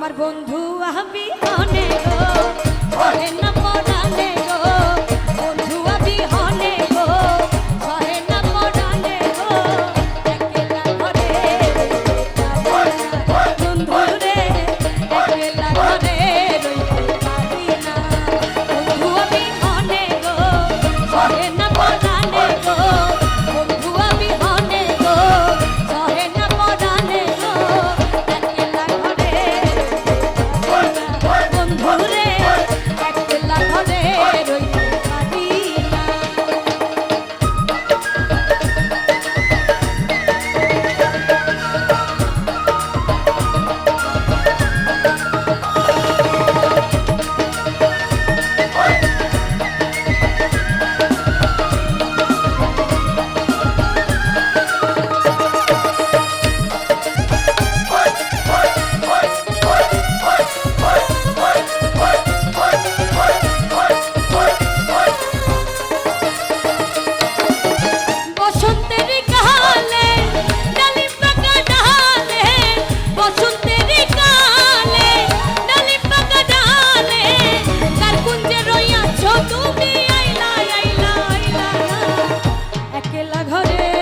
আমার বন্ধু আমি অনেক Yeah.